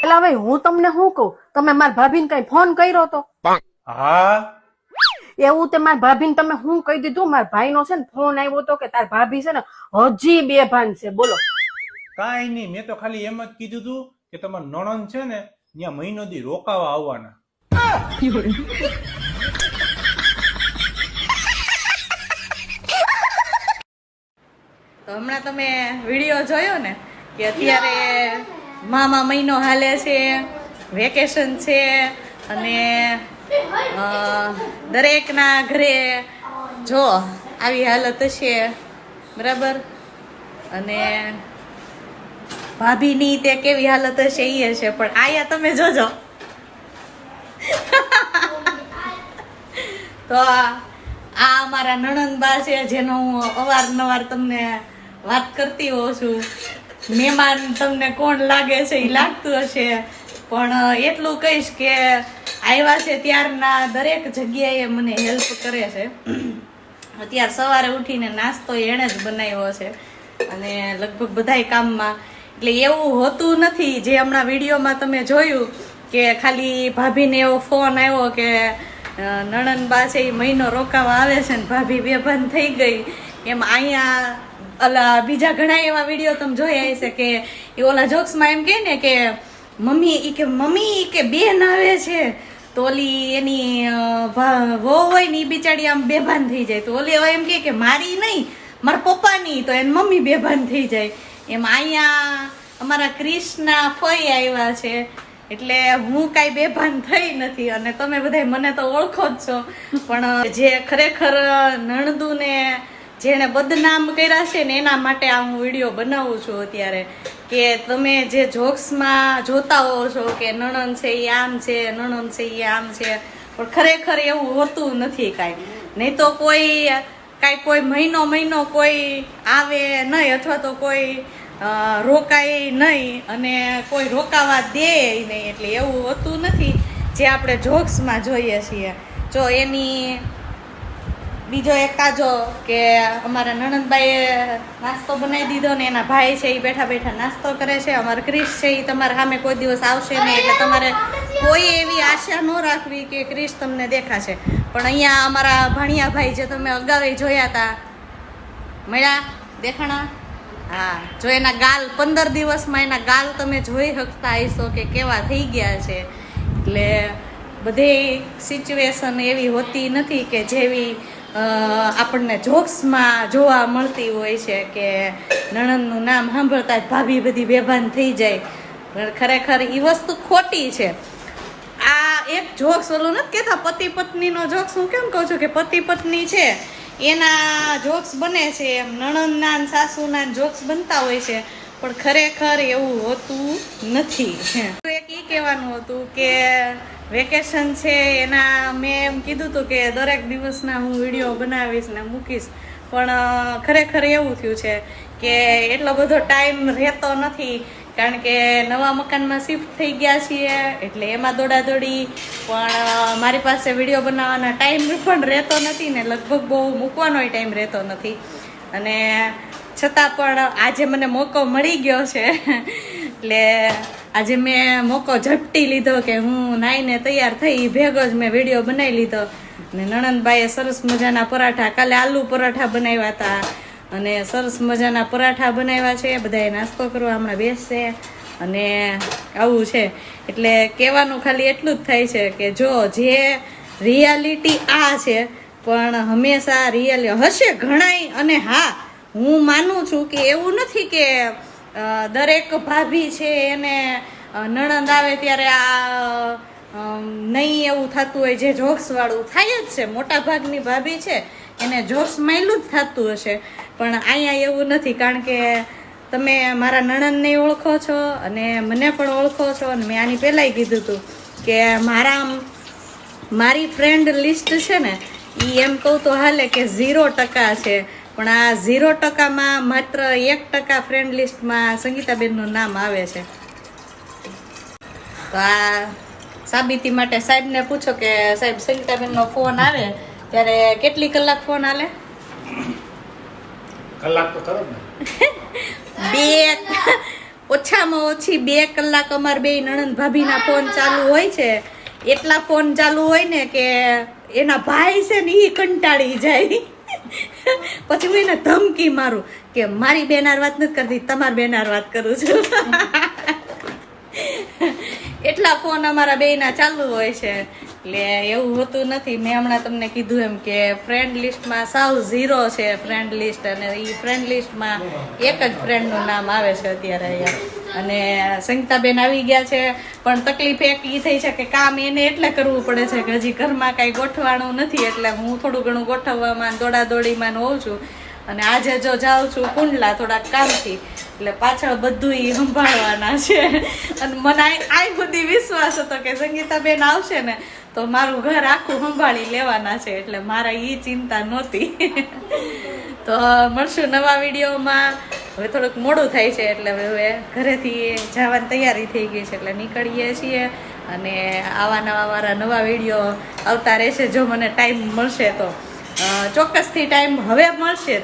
પેલા ભાઈ હું તમને શું કહું? તમે મારા ભાભીને કઈ ફોન કર્યો તો? હા. એવું તે મારા ભાભીને તમે શું કહી દીધું? મારા ભાઈનો છે ને ફોન આવ્યો તો કે તાર ભાભી છે ને હજી બે ભાન છે. બોલો. કાઈ નહીં મેં તો ખાલી એમ જ કીધું તું કે તમાર નણંદ છે ને ત્યાં મહિનો દી રોકાવા આવવાના. તો હમણાં તમે વીડિયો જોયો ને કે અત્યારે મામા મહિનો હાલે છે વેકેશન છે અને દરેકના ઘરે જો આવી હાલત છે બરાબર? અને ભાભીની તે કેવી હાલત હશે એ હશે, પણ આયા તમે જોજો. તો આ અમારા નણંદબા છે, જેનો હું અવારનવાર તમને વાત કરતી હોઉં છું. મહેમાન તમને કોણ લાગે છે એ લાગતું હશે. પણ એટલું કહીશ કે આવ્યા છે ત્યારના દરેક જગ્યાએ મને હેલ્પ કરે છે. અત્યારે સવારે ઉઠીને નાસ્તો એણે જ બનાવ્યો છે. અને લગભગ બધાય કામમાં, એટલે એવું હોતું નથી જે હમણાં વિડીયોમાં તમે જોયું કે ખાલી ભાભીને એવો ફોન આવ્યો કે નણંદ નણંદબા છે એ મહિનો રોકાવા આવે છે ને ભાભી બેભાન થઈ ગઈ. એમ અહીંયા અલા, બીજા ઘણા એવા વીડિયો તમે જોયા હશે કે એ ઓલા જોક્સમાં એમ કહે ને કે મમ્મી એ કે, મમ્મી કે બેન આવે છે. તો ઓલી એની વહુ હોય ને એ બિચારી આમ બેભાન થઈ જાય. તો ઓલી એમ કહે કે, મારી નહીં, મારા પપ્પાની. તો એની મમ્મી બેભાન થઈ જાય. એમ અહીંયા અમારા ક્રિષ્ના ફઈ આવ્યા છે. એટલે હું કાંઈ બેભાન થઈ નથી. અને તમે બધા મને તો ઓળખો જ છો. પણ જે ખરેખર નણદુને જેણે બદનામ કર્યા છે ને એના માટે આ હું વીડિયો બનાવું છું અત્યારે. કે તમે જે જોક્સમાં જોતા હો છો કે નણંદ છે એ આમ છે, નણંદ છે એ આમ છે, પણ ખરેખર એવું હોતું નથી કાંઈ. નહીં તો કોઈ, કાંઈ કોઈ મહિનો મહિનો કોઈ આવે નહીં અથવા તો કોઈ રોકાય નહીં અને કોઈ રોકાવા દે નહીં એટલે એવું હોતું નથી જે આપણે જોક્સમાં જોઈએ છીએ. જો એની બીજો એક કાજો કે અમારા નણંદભાઈએ નાસ્તો બનાવી દીધો ને એના ભાઈ છે એ બેઠા બેઠા નાસ્તો કરે છે. અમારા ક્રિશ છે એ તમારા સામે કોઈ દિવસ આવશે નહીં, એટલે તમારે કોઈ એવી આશા ન રાખવી કે ક્રિશ તમને દેખાશે. પણ અહીંયા અમારા ભાણિયા ભાઈ જે તમે અગાઉ જોયા હતા મળ્યા દેખાણા? હા, જો એના ગાલ પંદર દિવસમાં એના ગાલ તમે જોઈ શકતા હશો કે કેવા થઈ ગયા છે. એટલે બધી સિચ્યુએશન એવી હોતી નથી કે જેવી આપણને જોક્સમાં જોવા મળતી હોય છે કે નણંદનું નામ સાંભળતા જ ભાભી બધી બેભાન થઈ જાય. ખરેખર એ વસ્તુ ખોટી છે. આ એક જોક્સ ઓલું નથી કહેતા પતિ પત્નીનો જોક્સ હું કેમ કહું છું કે પતિ પત્ની છે, એના જોક્સ બને છે, એમ નણંદના સાસુના જોક્સ બનતા હોય છે, પણ ખરેખર એવું હોતું નથી. એક એ કહેવાનું હતું કે વેકેશન છે એના મેં એમ કીધું હતું કે દરેક દિવસના હું વીડિયો બનાવીશ ને મૂકીશ. પણ ખરેખર એવું થયું છે કે એટલો બધો ટાઈમ રહેતો નથી. કારણ કે નવા મકાનમાં શિફ્ટ થઈ ગયા છીએ, એટલે એમાં દોડાદોડી. પણ મારી પાસે વીડિયો બનાવવાના ટાઈમ પણ રહેતો નથી ને લગભગ બહુ મૂકવાનોય ટાઈમ રહેતો નથી. અને છતાં પણ આજે મને મોકો મળી ગયો છે. એટલે આજે મેં મોકો ઝપટી લીધો કે હું નાઈને તૈયાર થઈ ભેગો જ મેં વીડિયો બનાવી લીધો. ને નણંદબાઈએ સરસ મજાના પરાઠા, કાલે આલુ પરાઠા બનાવ્યા હતા. અને સરસ મજાના પરાઠા બનાવ્યા છે, બધાએ નાસ્તો કરવા હમણાં બેસશે અને આવું છે. એટલે કહેવાનું ખાલી એટલું જ થાય છે કે જો જે રિયાલિટી આ છે, પણ હંમેશા રિયલ, હશે ઘણાય અને હા, હું માનું છું કે એવું નથી કે દરેક ભાભી છે એને નણંદ આવે ત્યારે આ નહીં એવું થતું હોય જે જોક્સવાળું થાય જ છે. મોટા ભાગની ભાભી છે, એને જોક્સ માયલું જ થતું હશે. પણ અહીંયા એવું નથી, કારણ કે તમે મારા નણંદને ઓળખો છો અને મને પણ ઓળખો છો અને મેં આની પહેલાંય કીધું હતું કે મારા, મારી ફ્રેન્ડ લિસ્ટ છે ને એ એમ કહું તો હાલે કે ઝીરો ટકા છે. પણ આ ઝીરો ટકામાં માત્ર એક ટકા ફ્રેન્ડ લિસ્ટમાં સંગીતાબેનનું નામ આવે છે. તો આ સાબિતી માટે સાહેબને પૂછો કે સાહેબ સંગીતાબેનનો ફોન આવે ત્યારે કેટલી કલાક ફોન આલે કલાક તો ખરો ને. બે ઓછામાં ઓછી બે કલાક અમાર બે નણંદ ભાભીના ફોન ચાલુ હોય છે. એટલા ફોન ચાલુ હોય ને કે એના ભાઈ છે ને એ કંટાળી જાય. પછી હું એને ધમકી મારું કે મારી બેનાર વાત નથી કરતી તમારી બેનાર વાત કરું છું. એટલા ફોન અમારા બેના ચાલુ હોય છે. એટલે એવું હોતું નથી. મેં હમણાં તમને કીધું એમ કે ફ્રેન્ડ લિસ્ટમાં સાવ ઝીરો છે ફ્રેન્ડ લિસ્ટ અને એ ફ્રેન્ડ લિસ્ટમાં એક જ ફ્રેન્ડનું નામ આવે છે અત્યારે અહીંયા. અને સંગીતાબેન આવી ગયા છે, પણ તકલીફ એક ઈ થઈ છે કે કામ એને એટલે કરવું પડે છે કે હજી ઘરમાં કાંઈ ગોઠવાણું નથી, એટલે હું થોડું ઘણું ગોઠવવામાં દોડાદોડીમાં હોઉં છું. અને આજે જો જાઉં છું કુંડલા થોડાક કામથી, એટલે પાછળ બધું ઈ સંભાળવાના છે. અને મને આ બધી વિશ્વાસ હતો કે સંગીતાબેન આવશે ને તો મારું ઘર આખું સંભાળી લેવાના છે એટલે મારા એ ચિંતા નહોતી. તો મળશું નવા વિડીયોમાં. હવે થોડુંક મોડું થાય છે એટલે હવે ઘરેથી જવાની તૈયારી થઈ ગઈ છે એટલે નીકળીએ છીએ. અને આવા નવા મારા નવા વીડિયો આવતા રહેશે જો મને ટાઈમ મળશે તો. ચોક્કસથી ટાઈમ હવે મળશે.